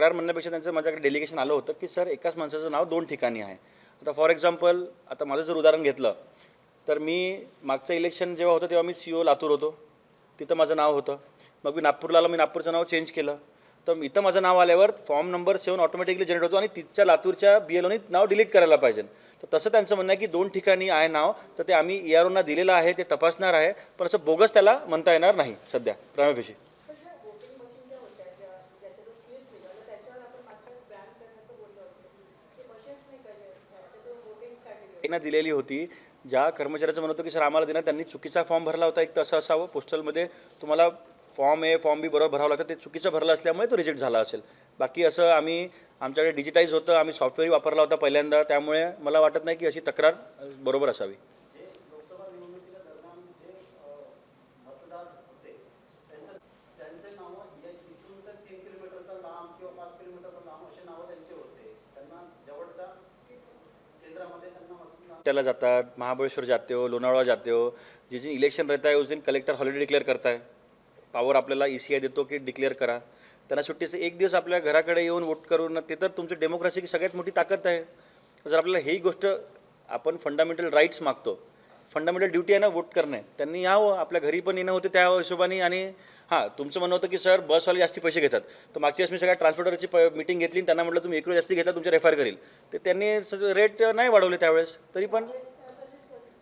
तक्रार म्हणण्यापेक्षा त्यांचं माझ्याकडे डेलिगेशन आलं होतं की सर एकाच माणसाचं नाव दोन ठिकाणी आहे. आता फॉर एक्झाम्पल आता माझं जर उदाहरण घेतलं तर मी मागचं इलेक्शन जेव्हा होतं तेव्हा मी सी ओ लातूर होतो. तिथं माझं नाव होतं. मग मी नागपूरला आलो मी नागपूरचं नाव चेंज केलं. तर इथं माझं नाव आल्यावर form number seven automatically generate होतो आणि तिथच्या लातूरच्या बी एल ओनी नाव डिलीट करायला पाहिजे. तर तसं त्यांचं म्हणणं आहे की दोन ठिकाणी आहे नाव तर ते आम्ही ई आर ओना दिलेलं आहे ते तपासणार आहे पण असं बोगस त्याला म्हणता येणार नाही सध्या. प्रायमाफिशी ना दिलेली होती. ज्या कर्मचाऱ्याचं म्हणतो होतं की सर आम्हाला देणार त्यांनी चुकीचा फॉर्म भरला होता. एक तसं असावं. पोस्टलमध्ये तुम्हाला फॉर्म ए फॉर्म बी बरोबर भरावं लागतं. ते चुकीचं भरलं असल्यामुळे तो रिजेक्ट झाला असेल. बाकी असं आम्ही आमच्याकडे डिजिटाईज होतं. आम्ही सॉफ्टवेअर वापरला होता पहिल्यांदा. त्यामुळे मला वाटत नाही की अशी तक्रार बरोबर असावी. किलोमीटरचा लांब किंवा पाच किलोमीटरचा लांब असे नावं त्यांचे होते. त्यांना त्याला जातात महाबळेश्वर जाते हो लोणावळा जाते हो. जिस दिन इलेक्शन रहता है उस दिन कलेक्टर हॉलिडे डिक्लेअर करताय पावर आपल्याला ई सी आय देतो की डिक्लेअर करा. त्यांना सुट्टीचं एक दिवस आपल्या घराकडे येऊन वोट करून ते तर तुमची डेमोक्रेसीची सगळ्यात मोठी ताकद आहे. जर आपल्याला ही गोष्ट आपण फंडामेंटल राईट्स मागतो फंडामेंटल ड्युटी आहे ना वोट करणे. त्यांनी यावं आपल्या घरी पण येणं होते त्या हिशोबाने आणि हां तुमचं म्हणणं होतं की सर बसवाले जास्ती पैसे घेतात. तर मागच्या वेळेस मी सगळ्या ट्रान्सपोर्टरची प मिटिंग घेतली आणि त्यांना म्हटलं तुम्ही एक वेळ जास्ती घेता तुमच्या रेफर करील. तर त्यांनी रेट नाही वाढवले त्यावेळेस. तरी पण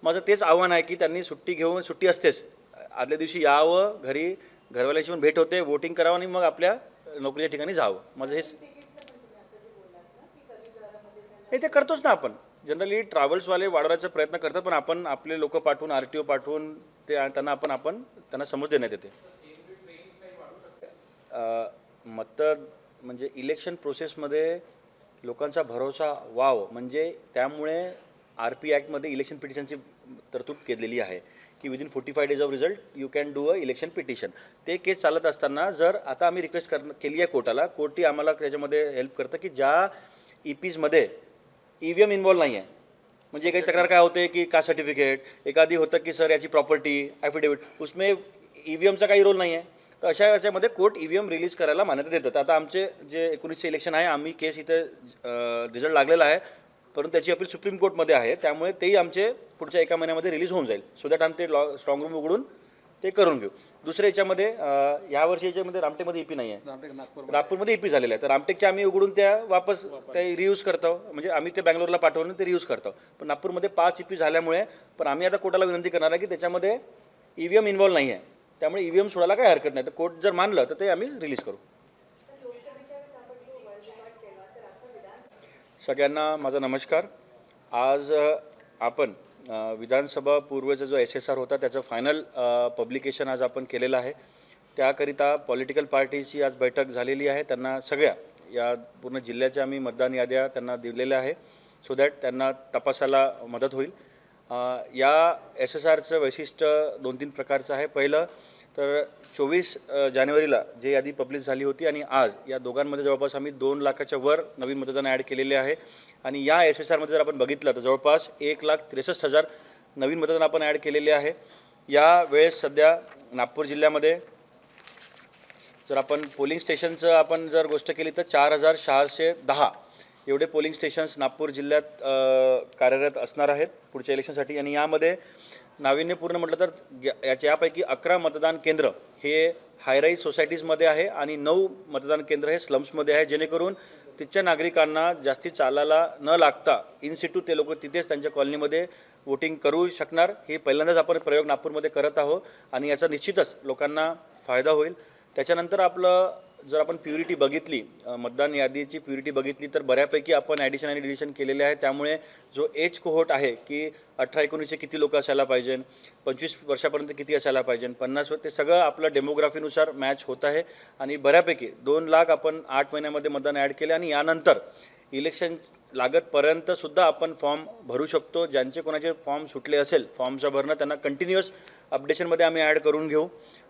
माझं तेच आव्हान आहे की त्यांनी सुट्टी घेऊन सुट्टी असतेच. आदल्या दिवशी यावं घरी घरवाल्याशी पण भेट होते वोटिंग करावं आणि मग आपल्या नोकरीच्या ठिकाणी जावं. माझं हेच नाही ते करतोच ना आपण. जनरली ट्रॅव्हल्सवाले वाढवण्याचा प्रयत्न करतात पण आपण आपले लोक पाठवून आर टी ओ पाठवून ते त्यांना आपण आपण त्यांना समज देण्यात येते. अ, मत म्हणजे इलेक्शन प्रोसेसमध्ये लोकांचा भरोसा वाव म्हणजे त्यामुळे आर पी ॲक्टमध्ये इलेक्शन पिटिशनची तरतूद केलेली आहे की within forty five days of result you can do a election petition ते केस चालत असताना जर आता आम्ही रिक्वेस्ट कर केली आहे कोर्टाला कोर्टही आम्हाला त्याच्यामध्ये हेल्प करतं की ज्या e ई पीजमध्ये ई व्ही एम इन्वॉल्व नाही आहे म्हणजे काही तक्रार काय होते की कास्ट सर्टिफिकेट एखादी होतं की सर याची प्रॉपर्टी ॲफिडेविट उसमे ई व्ही एमचा काही रोल नाही आहे तर अशा याच्यामध्ये court E V M release करायला मान्यता देतात. आता आमचे जे एकोणीसचे इलेक्शन आहे आम्ही केस इथे रिझल्ट लागलेला आहे. परंतु त्याची अपील सुप्रीम कोर्टमध्ये आहे. त्यामुळे तेही आमचे पुढच्या एका महिन्यामध्ये रिलीज होऊन जाईल. सो दॅट आम ते लॉ स्ट्रॉंग रूम उघडून ते करून घेऊ. दुसऱ्या याच्यामध्ये यावर्षी याच्यामध्ये रामटेकमध्ये ई पी नाही आहे नागपूरमध्ये. ई पी झालेलं आहे. तर रामटेकच्या आम्ही उघडून त्या वापस ते रियूज करतो. म्हणजे आम्ही ते बँगलोरला पाठवून ते रियूज करतो. पण नागपूरमध्ये पाच ई पी झाल्यामुळे पण आम्ही आता कोर्टाला विनंती करणार आहे की त्याच्यामध्ये ई व्ही एम इन्वॉल्व नाही आहे त्यामुळे ई व्ही एम सोडायला काही हरकत नाही. तर कोर्ट जर मानलं तर ते आम्ही रिलीज करू. सगळ्यांना माझा नमस्कार. आज आपण विधानसभा पूर्वचा जो एस एस आर होता त्याचं फायनल पब्लिकेशन आज आपण केलेलं आहे. त्याकरिता पॉलिटिकल पार्टीची आज बैठक झालेली आहे. त्यांना सगळ्या या पूर्ण जिल्ह्याच्या आम्ही मतदान याद्या त्यांना दिलेल्या आहे. सो दॅट त्यांना तपासाला मदत होईल. या एस एस आरचं वैशिष्ट्य दोन तीन प्रकारचं आहे. पहिलं तर चोवीस जानेवारीला जे यादी पब्लिश झाली होती आणि आज या दोघांमध्ये जवळपास आम्ही दोन लाखाच्या वर नवीन मतदान ॲड केलेले आहे. आणि या एस एस आरमध्ये जर आपण बघितलं तर जवळपास एक लाख त्रेसष्ट हजार नवीन मतदान आपण ॲड केलेले आहे. या वेळेस सध्या नागपूर जिल्ह्यामध्ये जर आपण पोलिंग स्टेशनचं आपण जर गोष्ट केली तर चार हजार सहाशे दहा एवढे पोलिंग स्टेशन्स नागपूर जिल्ह्यात कार्यरत असणार आहेत पुढच्या इलेक्शनसाठी आणि यामध्ये नाविन्यपूर्ण म्हटलं तर याच्या यापैकी अकरा मतदान केंद्र हे हायराईज सोसायटीजमध्ये आहे आणि नऊ मतदान केंद्र हे स्लम्समध्ये आहे जेणेकरून तिथच्या नागरिकांना जास्ती चालायला न लागता इन सिटू ते लोक तिथेच त्यांच्या कॉलनीमध्ये वोटिंग करू शकणार. हे पहिल्यांदाच आपण प्रयोग नागपूरमध्ये करत आहोत आणि याचा निश्चितच लोकांना फायदा होईल. त्याच्यानंतर आपलं जर आपण प्युरिटी बघितली मतदान यादीची प्युरिटी बघितली तर बऱ्यापैकी आपण ॲडिशन आणि डिलिशन केलेले आहे त्यामुळे जो एज कोहोट आहे की अठरा एकोणीसचे किती लोक असायला पाहिजे पंचवीस वर्षापर्यंत किती असायला पाहिजे पन्नास ते सगळं आपलं डेमोग्राफीनुसार मॅच होत आहे. आणि बऱ्यापैकी दोन लाख आपण आठ महिन्यामध्ये मतदान ॲड केले आणि यानंतर इलेक्शन लागतपर्यंतसुद्धा आपण फॉर्म भरू शकतो. ज्यांचे कोणाचे फॉर्म सुटले असेल फॉर्मचं भरणं त्यांना कंटिन्युअस अपडेशनमध्ये आम्ही ॲड करून घेऊ.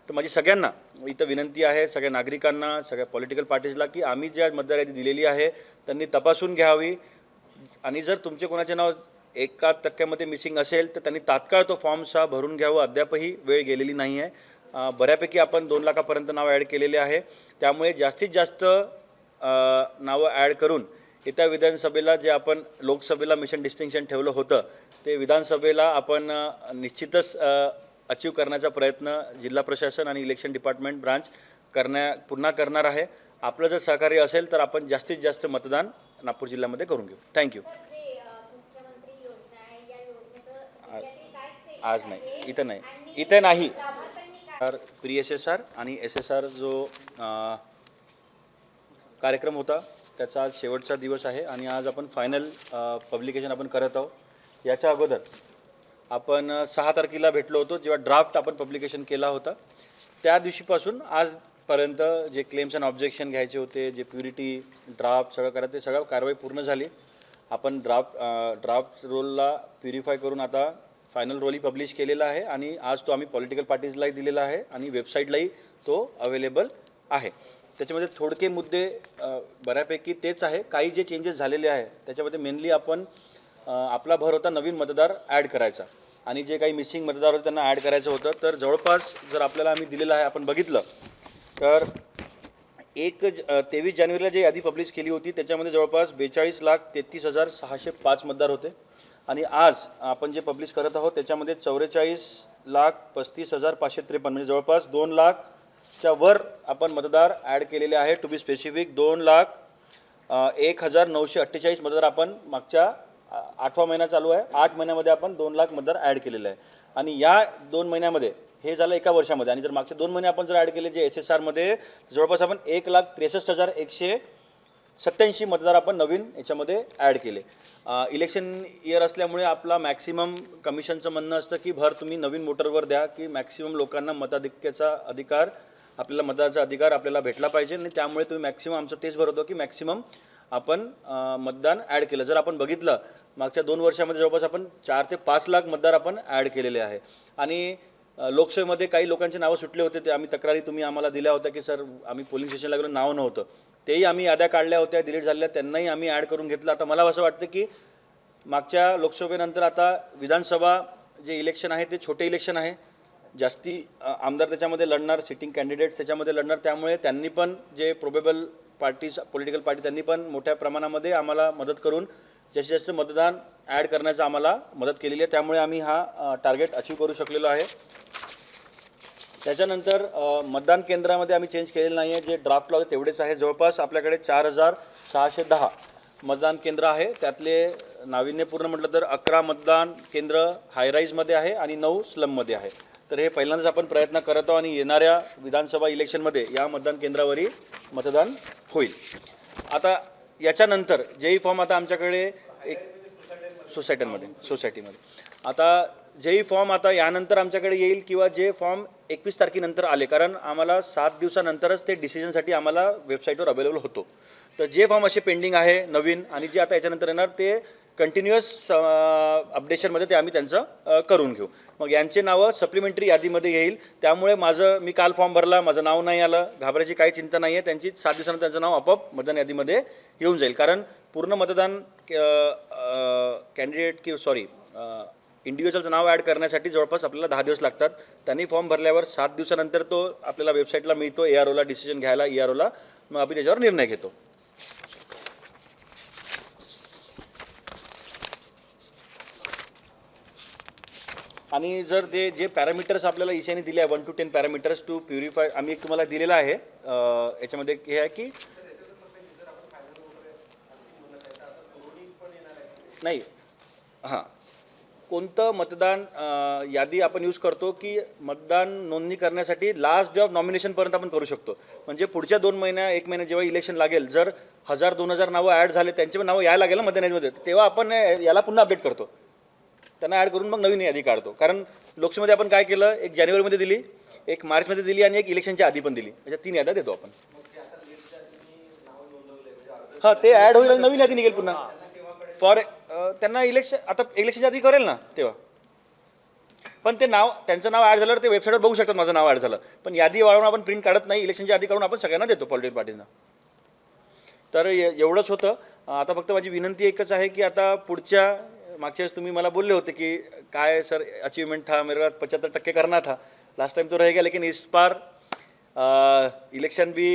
तर माझी सगळ्यांना इथं विनंती आहे सगळ्या नागरिकांना सगळ्या पॉलिटिकल पार्टीजला की आम्ही ज्या मतदार यादी दिलेली आहे त्यांनी तपासून घ्यावी. आणि जर तुमचे कोणाचे नाव एका टक्क्यामध्ये मिसिंग असेल तर त्यांनी तात्काळ तो फॉर्मचा भरून घ्यावं. अद्यापही वेळ गेलेली नाही आहे बऱ्यापैकी आपण दोन लाखापर्यंत नाव ॲड केलेले आहे. त्यामुळे जास्तीत जास्त नावं ॲड करून येत्या विधानसभेला जे आपण लोकसभेला मिशन डिस्टिंक्शन ठेवलं होतं ते विधानसभेला आपण निश्चितच अचीव करण्याचा प्रयत्न जिल्हा प्रशासन आणि इलेक्शन डिपार्टमेंट ब्रांच करण्या पुन्हा करणार आहे. आपलं जर सहकार्य असेल तर आपण जास्तीत जास्त मतदान नागपूर जिल्ह्यामध्ये करून घेऊ. थँक्यू आज नाही. इथं नाही. इथे नाही. तर प्री एस एस आर आणि एस एस आर जो कार्यक्रम होता त्याचा आज शेवटचा दिवस आहे आणि आज आपण फायनल पब्लिकेशन आपण करत आहोत. याच्या अगोदर आपण सहा तारखेला भेटलो होतो जेव्हा ड्राफ्ट आपण पब्लिकेशन केला होता. त्या दिवशीपासून आजपर्यंत जे क्लेम्स अँड ऑब्जेक्शन घ्यायचे होते जे प्युरिटी ड्राफ्ट सगळं करायचं ते सगळं कारवाई पूर्ण झाली. आपण ड्राफ्ट ड्राफ्ट रोलला प्युरिफाय करून आता फायनल रोलही पब्लिश केलेला आहे आणि आज तो आम्ही पॉलिटिकल पार्टीजलाही दिलेला आहे आणि वेबसाईटलाही तो अवेलेबल आहे. त्याच्यामध्ये थोडके मुद्दे बऱ्यापैकी तेच आहे. काही जे चेंजेस झालेले आहे त्याच्यामध्ये मेनली आपण आपला भर होता नवीन मतदार ॲड करायचा. आणि जे काही मिसिंग मतदार होते त्यांना ॲड करायचं होतं. तर जवळपास जर आपल्याला आम्ही दिलेलं आहे आपण बघितलं तर एक ज तेवीस जानेवारीला जी यादी पब्लिश केली होती त्याच्यामध्ये जवळपास बेचाळीस लाख तेहतीस हजार सहाशे पाच मतदार होते. आणि आज आपण जे पब्लिश करत आहोत त्याच्यामध्ये चौवेचाळीस लाख पस्तीस हजार पाचशे त्रेपन्न म्हणजे जवळपास दोन लाखच्या वर आपण मतदार ॲड केलेले आहे. टू बी स्पेसिफिक दोन लाख एक हजार नऊशे अठ्ठेचाळीस मतदार आपण मागच्या आठवा महिना चालू आहे. आठ महिन्यामध्ये आपण दोन लाख मतदार ॲड केलेले आहे. आणि या दोन महिन्यामध्ये हे झालं एका वर्षामध्ये. आणि जर मागचे दोन महिने आपण जर ॲड केले जे एस एस आरमध्ये जवळपास आपण एक लाख त्रेसष्ट हजार एकशे सत्याऐंशी मतदार आपण नवीन याच्यामध्ये ॲड केले. इलेक्शन इयर असल्यामुळे आपला मॅक्सिमम कमिशनचं म्हणणं असतं की भर तुम्ही नवीन मोटरवर द्या की मॅक्सिमम लोकांना मताधिक्याचा अधिकार आपल्याला मतदानाचा अधिकार आपल्याला भेटला पाहिजे आणि त्यामुळे तुम्ही मॅक्सिमम आमचं तेच भरवतो होतं की मॅक्सिमम आपण मतदान ॲड केलं. जर आपण बघितलं मागच्या दोन वर्षामध्ये जवळपास आपण चार ते पाच लाख मतदार आपण ॲड केलेले आहे. आणि लोकसभेमध्ये काही लोकांचे नावं सुटले होते ते आम्ही तक्रारी तुम्ही आम्हाला दिल्या होत्या की सर आम्ही पोलिंग स्टेशनला गेलो नाव नव्हतं. तेही आम्ही याद्या काढल्या होत्या डिलीट झालेल्या त्यांनाही आम्ही ॲड करून घेतलं. आता मला असं वाटतं की मागच्या लोकसभेनंतर आता विधानसभा जे इलेक्शन आहे ते छोटे इलेक्शन आहे. जास्ती आमदार त्याच्यामध्ये लढणार सिटिंग कॅन्डिडेट त्याच्यामध्ये लढणार त्यामुळे त्यांनी पण जे प्रोबेबल पार्टीज पॉलिटिकल पार्टी त्यांनी पण मोठ्या प्रमाणामध्ये आम्हाला मदत करून जास्तीत जास्त मतदान ॲड करण्याचं आम्हाला मदत केलेली आहे. त्यामुळे आम्ही हा टार्गेट अचीव करू शकलेलो आहे. त्याच्यानंतर मतदान केंद्रामध्ये आम्ही चेंज केलेलं नाही आहे जे ड्राफ्टला होते तेवढेच आहे. जवळपास आपल्याकडे चार हजार सहाशे दहा मतदान केंद्र आहे. त्यातले नाविन्यपूर्ण म्हटलं तर अकरा मतदान केंद्र हायराईजमध्ये आहे आणि नऊ स्लममध्ये आहे. तर हे पहिल्यांदाच आपण प्रयत्न करत आहोत आणि येणाऱ्या विधानसभा इलेक्शनमध्ये या मतदान केंद्रावरही मतदान होईल. आता याच्यानंतर जेई फॉर्म आता आमच्याकडे एक सोसायट्यांमध्ये सोसायटीमध्ये. आता जेई फॉर्म आता यानंतर आमच्याकडे येईल किंवा जे फॉर्म एकवीस तारखेनंतर आले कारण आम्हाला सात दिवसानंतरच ते डिसिजनसाठी आम्हाला वेबसाईटवर अवेलेबल होतो. तर जे फॉर्म असे पेंडिंग आहे नवीन आणि जे आता याच्यानंतर येणार ते कंटिन्युअस अपडेशनमध्ये ते आम्ही त्यांचं करून घेऊ. मग यांचे नावं सप्लिमेंटरी यादीमध्ये येईल. त्यामुळे माझं मी काल फॉर्म भरला माझं नाव नाही आलं घाबरायची काही चिंता नाही आहे त्यांची सात दिवसानंतर त्यांचं नाव आपोआप मतदान यादीमध्ये येऊन जाईल. कारण पूर्ण मतदान कॅन्डिडेट किंवा सॉरी इंडिव्हिज्युअलचं नाव ॲड करण्यासाठी जवळपास आपल्याला दहा दिवस लागतात. त्यांनी फॉर्म भरल्यावर सात दिवसानंतर तो आपल्याला वेबसाईटला मिळतो ए आर ओला डिसिजन घ्यायला ए आर ओला मग आम्ही त्याच्यावर निर्णय घेतो. आणि जर ते जे पॅरामीटर्स आपल्याला ईशाने दिले आहे one to ten parameters to purify आम्ही एक तुम्हाला दिलेला आहे. याच्यामध्ये हे आहे की नाही. हां. कोणतं मतदान यादी आपण यूज करतो की मतदान नोंदणी करण्यासाठी लास्ट डे ऑफ नॉमिनेशनपर्यंत आपण करू शकतो. म्हणजे पुढच्या दोन महिन्या एक महिना जेव्हा इलेक्शन लागेल जर हजार दोन हजार नावं ॲड झाले त्यांचे पण नावं यायला लागेल ना मतदान तेव्हा आपण याला पुन्हा अपडेट करतो. त्यांना ॲड करून मग नवीन यादी काढतो. कारण लोकसभेमध्ये आपण काय केलं? एक जानेवारीमध्ये दिली एक मार्चमध्ये दिली आणि एक इलेक्शनच्या आधी पण दिली. अशा तीन याद्या देतो आपण. हां ते ॲड होईल आणि नवीन यादी निघेल पुन्हा. फॉर त्यांना इलेक्शन आता इलेक्शनच्या आधी करेल ना तेव्हा. पण ते नाव त्यांचं नाव ॲड झाल्यावर ते वेबसाईटवर बघू शकतात माझं नाव ॲड झालं. पण यादी वाढवून आपण प्रिंट काढत नाही इलेक्शनच्या आधी काढून आपण सगळ्यांना देतो पॉलिटिकल पार्टींना तर एवढंच होतं. आता फक्त माझी विनंती एकच आहे की आता पुढच्या मागच्या वेळेस तुम्ही मला बोलले होते की काय सर अचीवमेंट था, मेरे पास पचहत्तर टक्के करना था। लास्ट टाइम तो रह गया लेकिन इस बार इलेक्शन भी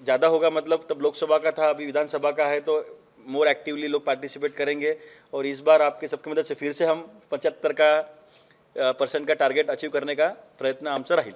ज़्यादा होगा मतलब तब लोकसभा का था, अभी विधानसभा का है तो मोर एक्टिवली लोग पार्टिसिपेट करेंगे। और इस बार आपके सबकी मदद से फिर से हम पचहत्तर का परसेंट का टारगेट अचीव करने का प्रयत्न आमचा राहील।